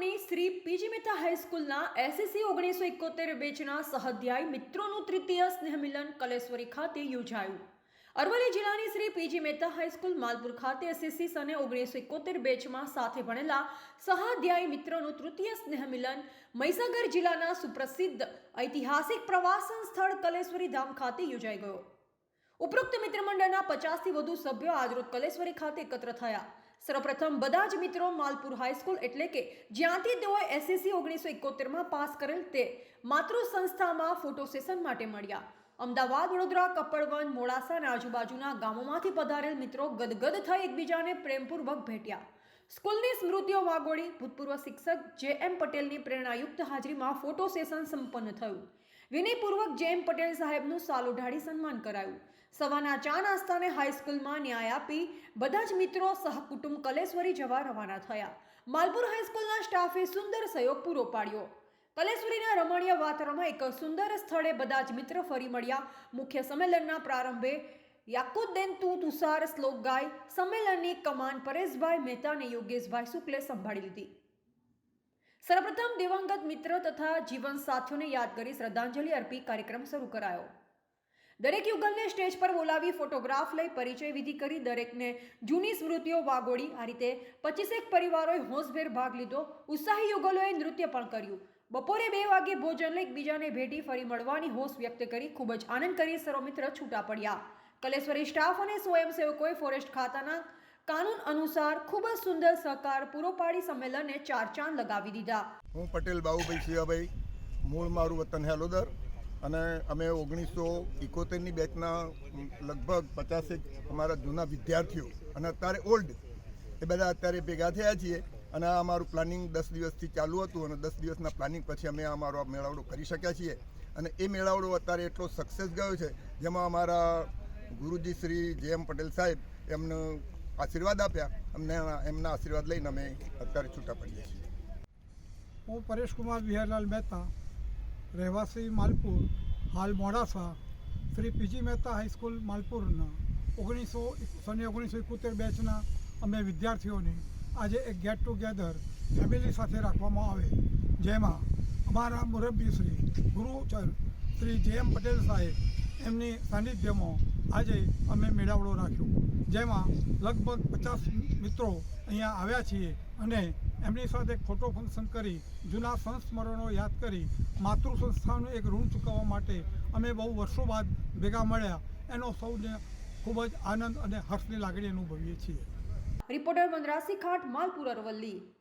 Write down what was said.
માલપુરની Shri PG Mehta હાઈસ્કૂલના SSC ઓગણીસો એકોતેર બેચના સહાધ્યાય મિત્રોનું તૃતીય સ્નેહમિલન કલેશ્વરી ખાતે યોજાયું. અરવલ્લી જિલ્લાની Shri PG Mehta high school Malpur ખાતે એસએસસી સને ઓગણીસો એકોતેર બેચમાં સાથે ભણેલા સહાધ્યાય મિત્રોનું તૃતીય સ્નેહમિલન મહીસાગર જિલ્લાના સુપ્રસિદ્ધ ઐતિહાસિક પ્રવાસન સ્થળ કલેશ્વરી ધામ ખાતે યોજાઈ ગયો. ઉપરોક્ત મિત્રમંડળના પચાસથી વધુ સભ્યો આજરોજ કલેશ્વરી ખાતે એકત્ર થયા. સર્વપ્રથમ બધા જ મિત્રો માલપુર હાઈસ્કૂલ એટલે કે જ્યાંથી તેઓએ એસએસસી ઓગણીસો એકોતેરમાં પાસ કરેલ તે માતૃ સંસ્થામાં ફોટો સેશન માટે મળ્યા. અમદાવાદ, વડોદરા કપડવન અને આજુબાજુના ગામોમાંથી પધારેલ મિત્રો ગદગદ થઈ એકબીજાને પ્રેમપૂર્વક ભેટ્યા. સ્કૂલની સ્મૃતિઓ વાગોળી, ભૂતપૂર્વ શિક્ષક જે એમ પટેલની પ્રેરણાયુક્ત હાજરીમાં ફોટો સેશન સંપન્ન થયું. વિનયપૂર્વક જેમ પટેલ સાહેબનું સાલ ઉઢાડી સન્માન કરાયું. સવારના ચા નાસ્તાને હાઈસ્કૂલમાં ન્યાય આપી બધા જ મિત્રો સહકુટુંબ કલેશ્વરી જવા રવાના થયા. માલપુર હાઈસ્કૂલના સ્ટાફે સુંદર સહયોગ પૂરો પાડ્યો. કલેશ્વરીના રમણીય વાતાવરણમાં એક સુંદર સ્થળે બધા જ મિત્ર ફરી મળ્યા. મુખ્ય સંમેલનના પ્રારંભે યાકુદ્દેન તુ તુષાર શ્લોક ગાય, સંમેલનની કમાન પરેશભાઈ મહેતા અને યોગેશભાઈ શુક્લે સંભાળી લીધી. સર્વપ્રથમ દિવંગત મિત્ર તથા જીવન સાથીઓને યાદ કરી શ્રદ્ધાંજલિ અર્પી કાર્યક્રમ શરૂ કરાયો. દરેક યુગલને સ્ટેજ પર બોલાવી ફોટોગ્રાફ લઈ પરિચય વિધિ કરી દરેકને જૂની સ્મૃતિઓ વાગોડી આ રીતે પચીસેક પરિવારોએ હોંશભેર ભાગ લીધો. ઉત્સાહી યુગલોએ નૃત્ય પણ કર્યું. બપોરે બે વાગે ભોજન લઈ એકબીજાને ભેટી ફરી મળવાની હોશ વ્યક્ત કરી ખૂબ જ આનંદ કરી. સર્વમિત્ર છૂટા પડ્યા. કલેશ્વરી સ્ટાફ અને સ્વયંસેવકોએ ફોરેસ્ટ ખાતાના કાનૂન અનુસાર ખૂબ જ સુંદર સહકાર પૂરો પાડી સંમેલનને ચાર ચાંદ લગાવી દીધા. હું પટેલ બાબુભાઈ શિવાભાઈ મૂળ મારું વતન હેલોદર અને અમે ઓગણીસો ઇકોતેરની બેચના લગભગ પચાસેક અમારા જૂના વિદ્યાર્થીઓ અને અત્યારે ઓલ્ડ એ બધા અત્યારે ભેગા થયા છીએ અને આ અમારું પ્લાનિંગ દસ દિવસથી ચાલુ હતું અને દસ દિવસના પ્લાનિંગ પછી અમે અમારો આ મેળાવડો કરી શક્યા છીએ. અને એ મેળાવડો અત્યારે એટલો સક્સેસ ગયો છે, જેમાં અમારા ગુરુજી શ્રી જે એમ પટેલ સાહેબ એમને આશીર્વાદ આપ્યા. અમને એમના આશીર્વાદ લઈને અમે અત્યારે છૂટા પડીએ છીએ. હું પરેશકુમાર વિહારલાલ મહેતા, રહેવાસી માલપુર, હાલ Modasa, Shri PG Mehta high school માલપુરના. ઓગણીસો સને ઓગણીસો એકોતેર બેચના અમે વિદ્યાર્થીઓને આજે એક ગેટ ટુગેધર ફેમિલી સાથે રાખવામાં આવે. જેમાં અમારા મુરબ્બી શ્રી ગુરુચર શ્રી જે એમ પટેલ સાહેબ એમની સાનિધ્યમાં આજે અમે મેળાવડો રાખ્યો. જેમાં લગભગ પચાસ મિત્રો અહીંયા આવ્યા છીએ અને એમની સાથે ફોટો ફંક્શન કરી, જૂના સંસ્મરણો યાદ કરી, માતૃ સંસ્થાનું એક ઋણ ચૂકવવા માટે અમે બહુ વર્ષો બાદ ભેગા મળ્યા. એનો સૌને ખૂબ જ આનંદ અને હર્ષની લાગણી અનુભવીએ છીએ. રિપોર્ટર વનરાસી ખાટ માલપુર અરવલ્લી